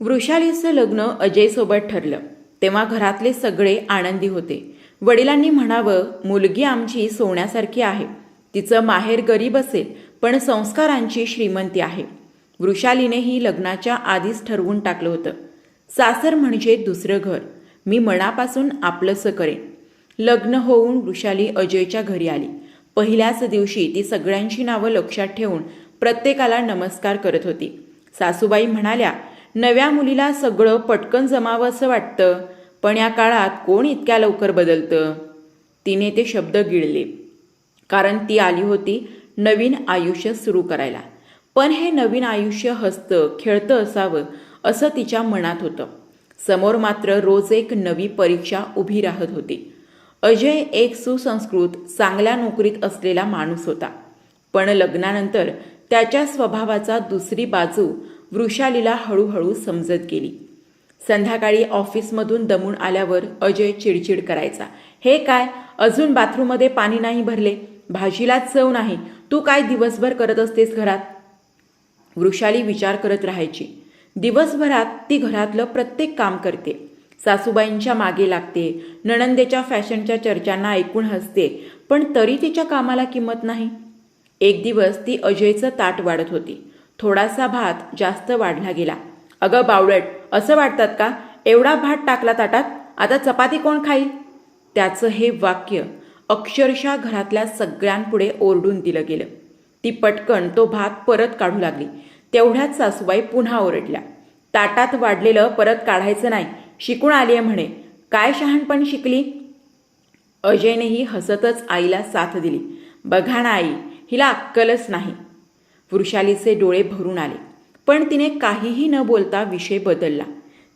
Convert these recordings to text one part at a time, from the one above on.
वृषालीचं लग्न अजयसोबत ठरलं. तेव्हा घरातले सगळे आनंदी होते. वडिलांनी म्हणावं मुलगी आमची सोन्यासारखी आहे. तिचं माहेर गरीब असेल पण संस्कारांची श्रीमंती आहे. वृषालीनेही लग्नाच्या आधीच ठरवून टाकलं होतं. सासर म्हणजे दुसरं घर. मी मनापासून आपलंसं करेन. लग्न होऊन वृषाली अजयच्या घरी आली. पहिल्याच दिवशी ती सगळ्यांची नावं लक्षात ठेवून प्रत्येकाला नमस्कार करत होती. सासूबाई म्हणाल्या नव्या मुलीला सगळं पटकन जमावं असं वाटतं पण या काळात कोण इतक्या लवकर बदलतं? तिने ते शब्द गिळले. कारण ती आली होती नवीन आयुष्य सुरू करायला. पण हे नवीन आयुष्य हसतं खेळतं असावं असं तिच्या मनात होतं. समोर मात्र रोज एक नवी परीक्षा उभी राहत होती. अजय एक सुसंस्कृत चांगल्या नोकरीत असलेला माणूस होता. पण लग्नानंतर त्याच्या स्वभावाचा दुसरी बाजू वृषालीला हळूहळू समजत गेली. संध्याकाळी ऑफिसमधून दमून आल्यावर अजय चिडचिड करायचा. हे काय? अजून बाथरूममध्ये पाणी नाही भरले? भाजीला चव नाही. तू काय दिवसभर करत असतेस घरात? वृषाली विचार करत राहायची. दिवसभरात ती घरातलं प्रत्येक काम करते. सासूबाईंच्या मागे लागते. नणंदेच्या फॅशनच्या चर्चांना ऐकून हसते. पण तरी तिच्या कामाला किंमत नाही. एक दिवस ती अजयचं ताट वाढत होती. थोडासा भात जास्त वाढला गेला. अगं बावळट असं वाटतात का? एवढा भात टाकला ताटात आता चपाती कोण खाईल? त्याचं हे वाक्य अक्षरशः घरातल्या सगळ्यांपुढे ओरडून दिलं गेलं. ती पटकन तो भात परत काढू लागली. तेवढ्याच सासूबाई पुन्हा ओरडल्या. ताटात वाढलेलं परत काढायचं नाही शिकून आली आहे म्हणे. काय शहाणपण शिकली? अजयनेही हसतच आईला साथ दिली. बघा ना आई हिला अक्कलच नाही. वृषालीचे डोळे भरून आले. पण तिने काहीही न बोलता विषय बदलला.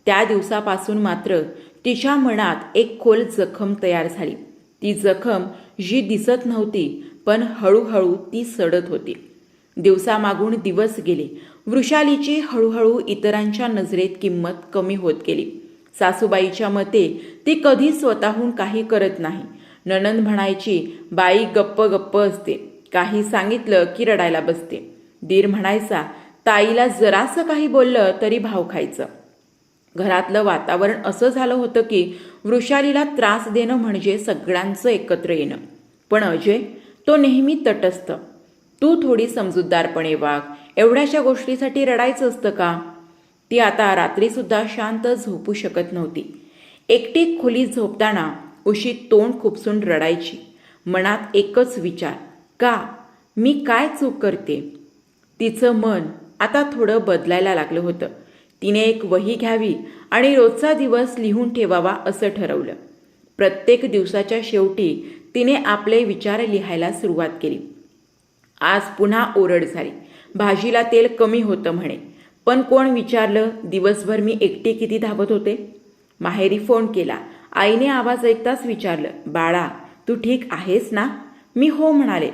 त्या दिवसापासून मात्र तिच्या मनात एक खोल जखम तयार झाली. ती जखम जी दिसत नव्हती पण हळूहळू ती सडत होती. दिवसामागून दिवस गेले. वृषालीची हळूहळू इतरांच्या नजरेत किंमत कमी होत गेली. सासूबाईच्या मते ती कधी स्वतःहून काही करत नाही. नणंद म्हणायची बाई गप्प गप्प असते. काही सांगितलं की रडायला बसते. दीर म्हणायचा ताईला जरासं काही बोललं तरी भाव खायचं. घरातलं वातावरण असं झालं होतं की वृषालीला त्रास देणं म्हणजे सगळ्यांचं एकत्र येणं. पण अजय तो नेहमी तटस्थ. तू थोडी समजूतदारपणे वाघ एवढ्याशा गोष्टीसाठी रडायचं असतं का? ती आता रात्रीसुद्धा शांत झोपू शकत नव्हती. एकटी खोलीत झोपताना उशी तोंड खुपसून रडायची. मनात एकच विचार का? मी काय चूक करते? तिचं मन आता थोडं बदलायला लागलं होतं. तिने एक वही घ्यावी आणि रोजचा दिवस लिहून ठेवावा असं ठरवलं. प्रत्येक दिवसाच्या शेवटी तिने आपले विचार लिहायला सुरुवात केली. आज पुन्हा ओरड झाली. भाजीला तेल कमी होतं म्हणे. पण कोण विचारलं दिवसभर मी एकटी किती धावत होते? माहेरी फोन केला. आईने आवाज ऐकताच विचारलं बाळा तू ठीक आहेस ना? मी हो म्हणाले.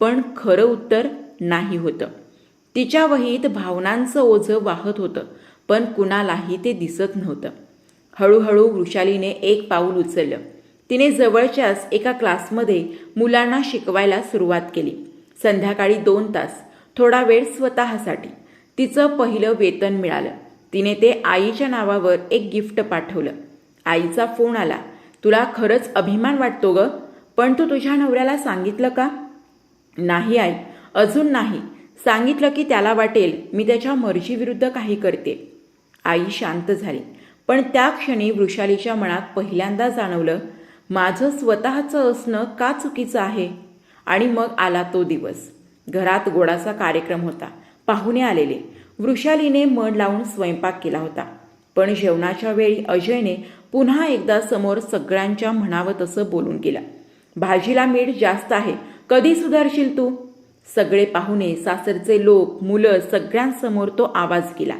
पण खरं उत्तर नाही होतं. तिच्या वहीत भावनांचं ओझं वाहत होतं पण कुणालाही ते दिसत नव्हतं. हळूहळू वृषालीने एक पाऊल उचललं. तिने जवळच्याच एका क्लासमध्ये मुलांना शिकवायला सुरुवात केली. संध्याकाळी दोन तास थोडा वेळ स्वतःसाठी. तिचं पहिलं वेतन मिळालं. तिने ते आईच्या नावावर एक गिफ्ट पाठवलं. आईचा फोन आला. तुला खरंच अभिमान वाटतो ग? पण तू तुझ्या नवऱ्याला सांगितलं का? नाही आई अजून नाही. सांगितलं की त्याला वाटेल मी त्याच्या मर्जीविरुद्ध काही करते. आई शांत झाली. पण त्या क्षणी वृषालीच्या मनात पहिल्यांदा जाणवलं माझं स्वतःचं असणं का चुकीचं आहे? आणि मग आला तो दिवस. घरात गोडाचा कार्यक्रम होता. पाहुणे आलेले. वृषालीने मन लावून स्वयंपाक केला होता. पण जेवणाच्या वेळी अजयने पुन्हा एकदा समोर सगळ्यांच्या म्हणावं तसं बोलून गेलं. भाजीला मीठ जास्त आहे. कधी सुधारशील तू? सगळे पाहुणे सासरचे लोक मुलं सगळ्यांसमोर तो आवाज केला.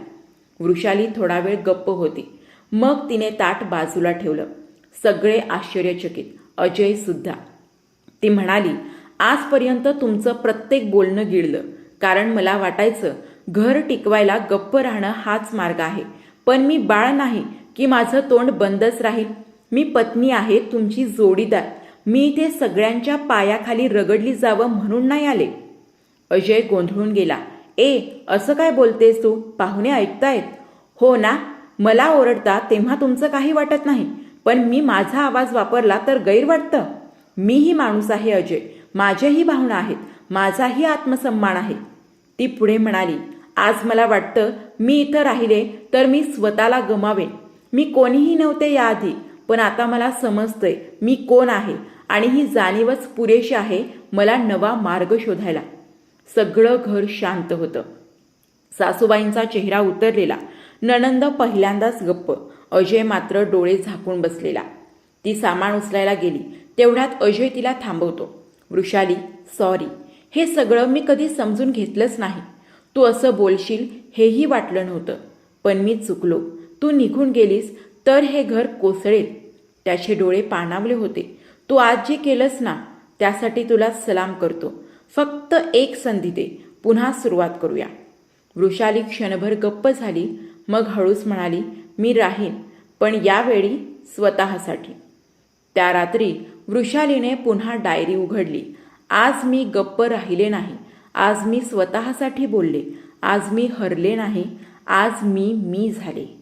वृषाली थोडा वेळ गप्प होती. मग तिने ताट बाजूला ठेवलं. सगळे आश्चर्यचकित. अजय सुद्धा. ती म्हणाली आजपर्यंत तुमचं प्रत्येक बोलणं गिळलं. कारण मला वाटायचं घर टिकवायला गप्प राहणं हाच मार्ग आहे. पण मी बाळ नाही की माझं तोंड बंदच राहील. मी पत्नी आहे तुमची जोडीदार. मी ते सगळ्यांच्या पायाखाली रगडली जावं म्हणून नाही आले. अजय गोंधळून गेला. ए असं काय बोलतेस तू? पाहुणे ऐकतायत. हो ना मला ओरडता तेव्हा तुमचं काही वाटत नाही पण मी माझा आवाज वापरला तर गैर वाटतं मीही माणूस आहे अजय. माझ्याही भावना आहेत. माझाही आत्मसन्मान आहे. ती पुढे म्हणाली आज मला वाटतं मी इथं राहिले तर मी स्वतःला गमावेन. मी कोणीही नव्हते याआधी पण आता मला समजतंय मी कोण आहे आणि ही जाणीवच पुरेशी आहे मला नवा मार्ग शोधायला. सगळं घर शांत होतं. सासूबाईंचा चेहरा उतरलेला. नणंद पहिल्यांदाच गप्प. अजय मात्र डोळे झाकून बसलेला. ती सामान उचलायला गेली. तेवढ्यात अजय तिला थांबवतो. वृषाली सॉरी हे सगळं मी कधी समजून घेतलंच नाही. तू असं बोलशील हेही वाटलं नव्हतं. पण मी चुकलो. तू निघून गेलीस तर हे घर कोसळेल. त्याचे डोळे पाणावले होते. तू आज जे केलंस ना त्यासाठी तुला सलाम करतो. फक्त एक संधी दे. पुन्हा सुरुवात करूया. वृषाली क्षणभर गप्प झाली. मग हळूच म्हणाली मी राहीन पण यावेळी स्वतःसाठी. त्या रात्री वृषालीने पुन्हा डायरी उघडली. आज मी गप्प राहिले नाही. आज मी स्वतःसाठी बोलले. आज मी हरले नाही. आज मी मी झाले.